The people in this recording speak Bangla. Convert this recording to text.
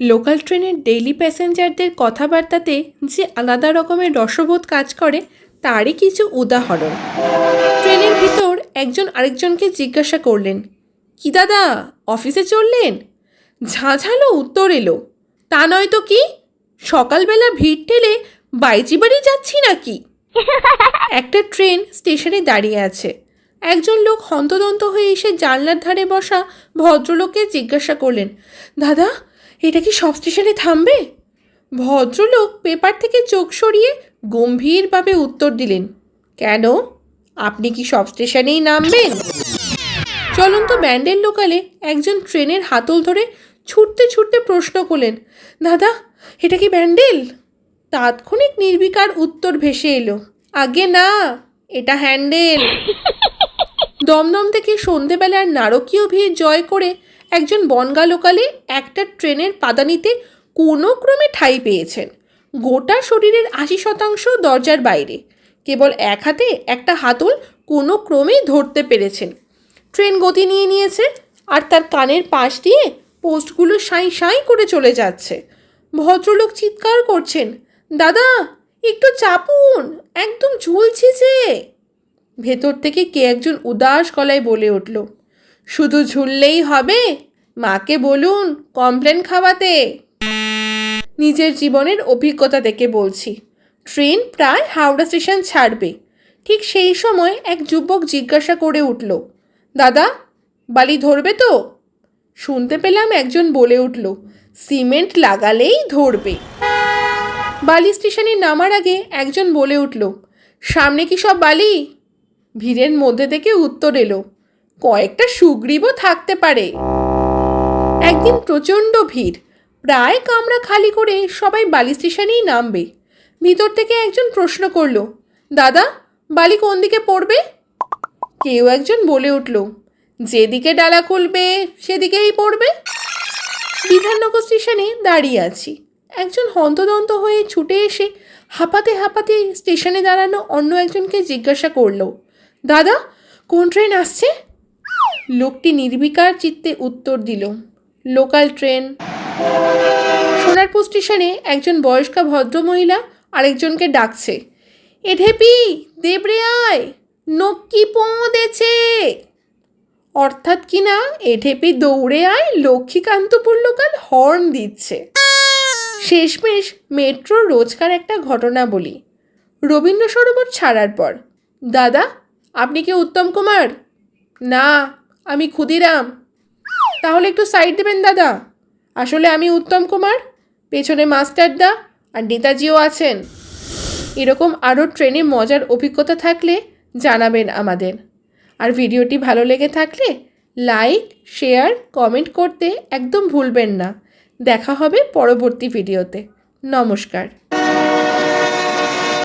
লোকাল ট্রেনের ডেইলি প্যাসেঞ্জারদের কথাবার্তাতে যে আলাদা রকমের রসবোধ কাজ করে, তারই কিছু উদাহরণ। ট্রেনের ভিতর একজন আরেকজনকে জিজ্ঞাসা করলেন, কি দাদা, অফিসে চললেন? ঝাঁঝালো উত্তর এলো, তা নয় তো কি? সকালবেলা ভিড় ঠেলে বাইজি বাড়ি যাচ্ছি নাকি? একটা ট্রেন স্টেশনে দাঁড়িয়ে আছে। একজন লোক হন্তদন্ত হয়ে এসে জানলার ধারে বসা ভদ্রলোককে জিজ্ঞাসা করলেন, দাদা এটা কি সব স্টেশনে থামবে? ভদ্রলোক পেপার থেকে চোখ সরিয়ে গম্ভীরভাবে উত্তর দিলেন, কেন? আপনি কি সব স্টেশনেই নামবেন? চলন্ত ব্যান্ডেল লোকালে একজন ট্রেনের হাতল ধরে ছুটতে ছুটতে প্রশ্ন করলেন, দাদা, এটা কি ব্যান্ডেল? তাৎক্ষণিক নির্বিকার উত্তর ভেসে এলো, আগে না, এটা হ্যান্ডেল। দমদম থেকে সন্ধেবেলার নারকীয় ভিড় জয় করে একজন বনগা লোকালে একটা ট্রেনের পাদানিতে কোনো ক্রমে ঠাঁই পেয়েছেন। গোটা শরীরের আশি শতাংশ দরজার বাইরে। কেবল এক হাতে একটা হাতল কোনো ক্রমেই ধরতে পেরেছেন। ট্রেন গতি নিয়ে নিয়েছে আর তার কানের পাশ দিয়ে পোস্টগুলো সাঁই সাঁই করে চলে যাচ্ছে। ভদ্রলোক চিৎকার করছেন, দাদা, একটু চাপুন, একদম ঝুলছি যে। ভেতর থেকে কে একজন উদাস গলায় বলে উঠল শুধু ঝুললেই হবে? মাকে বলুন, কমপ্লেন খাওয়াতে। নিজের জীবনের অভিজ্ঞতা থেকে বলছি। ট্রেন প্রায় হাওড়া স্টেশন ছাড়বে। ঠিক সেই সময় এক যুবক জিজ্ঞাসা করে উঠল, দাদা, বালি ধরবে তো? শুনতে পেলাম একজন বলে উঠল, সিমেন্ট লাগালেই ধরবে। বালি স্টেশনে নামার আগে একজন বলে উঠল, সামনে কি সব বালি? ভিড়ের মধ্যে থেকে উত্তর এলো কয়েকটা সুগ্রীবও থাকতে পারে। একদিন প্রচণ্ড ভিড়। প্রায় কামরা খালি করে সবাই বালি স্টেশনেই নামবে। ভিতর থেকে একজন প্রশ্ন করল, দাদা, বালি কোন দিকে পড়বে? কেউ একজন বলে উঠল, যেদিকে ডালা খুলবে, সেদিকেই পড়বে। বিধাননগর স্টেশনে দাঁড়িয়ে আছি। একজন হন্তদন্ত হয়ে ছুটে এসে হাঁপাতে হাঁপাতে স্টেশনে দাঁড়ানো অন্য একজনকে জিজ্ঞাসা করল, দাদা, কোন ট্রেন আসছে? লোকটি নির্বিকার চিত্তে উত্তর দিল, লোকাল ট্রেন। সোনারপুর স্টেশনে একজন বয়স্কা ভদ্রমহিলা আরেকজনকে ডাকছে, এ ঢেপি, দেবরে আয়, নক্কি পোঁদেছে অর্থাৎ কিনা এঠেপি দৌড়ে আয় লক্ষ্মীকান্তপুর লোকাল হর্ন দিচ্ছে। শেষমেশ মেট্রো রোজকার একটা ঘটনা বলি, রবীন্দ্র সরোবর ছাড়ার পর। দাদা, আপনি কি উত্তম কুমার? না। আমি ক্ষুদিরাম। তাহলে একটু সাইড দেবেন, দাদা। আসলে আমি উত্তম কুমার, পেছনে মাস্টারদা আর নেতাজিও আছেন। এরকম আরও ট্রেনে মজার অভিজ্ঞতা থাকলে জানাবেন আমাদের। আর ভিডিওটি ভালো লেগে থাকলে লাইক, শেয়ার, কমেন্ট করতে একদম ভুলবেন না। দেখা হবে পরবর্তী ভিডিওতে। নমস্কার।